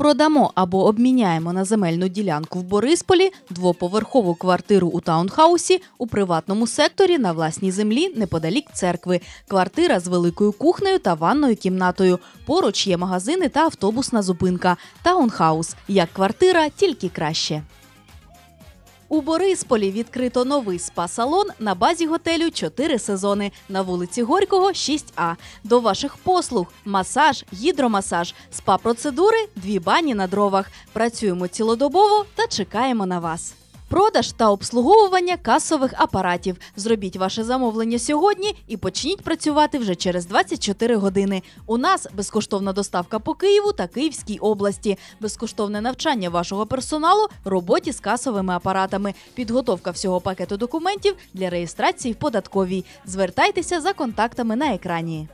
Продамо або обміняємо на земельну ділянку в Борисполі двоповерхову квартиру у таунхаусі у приватному секторі на власній землі неподалік церкви. Квартира з великою кухнею та ванною кімнатою. Поруч є магазини та автобусна зупинка. Таунхаус як квартира, тільки краще. У Борисполі відкрито новий спа-салон на базі готелю «Чотири сезони на вулиці Горького 6А. До ваших послуг масаж, гідромасаж, спа-процедури, дві бані на дровах. Працюємо цілодобово та чекаємо на вас. Продаж та обслуговування касових апаратів. Зробіть ваше замовлення сьогодні і почніть працювати вже через 24 години. У нас безкоштовна доставка по Києву та Київській області, безкоштовне навчання вашого персоналу роботі з касовими апаратами, підготовка всього пакету документів для реєстрації в податковій. Звертайтеся за контактами на екрані.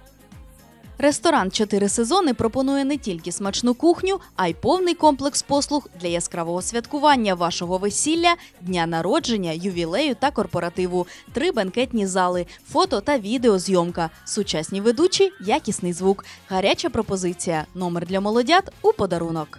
Ресторан «Чотири сезони пропонує не тільки смачну кухню, а й повний комплекс послуг для яскравого святкування вашого весілля, дня народження, ювілею та корпоративу, три бенкетні зали, фото та відеозйомка, сучасні ведучі, якісний звук, гаряча пропозиція, номер для молодят у подарунок.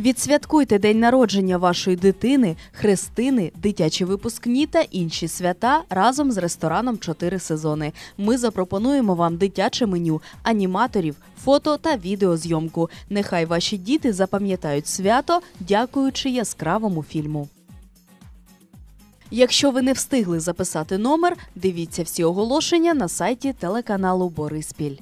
Відсвяткуйте день народження вашої дитини, хрестини, дитячі випускні та інші свята разом з рестораном «Чотири сезони. Ми запропонуємо вам дитяче меню, аніматорів, фото та відеозйомку. Нехай ваші діти запам'ятають свято, дякуючи яскравому фільму. Якщо ви не встигли записати номер, дивіться всі оголошення на сайті телеканалу Бориспіль.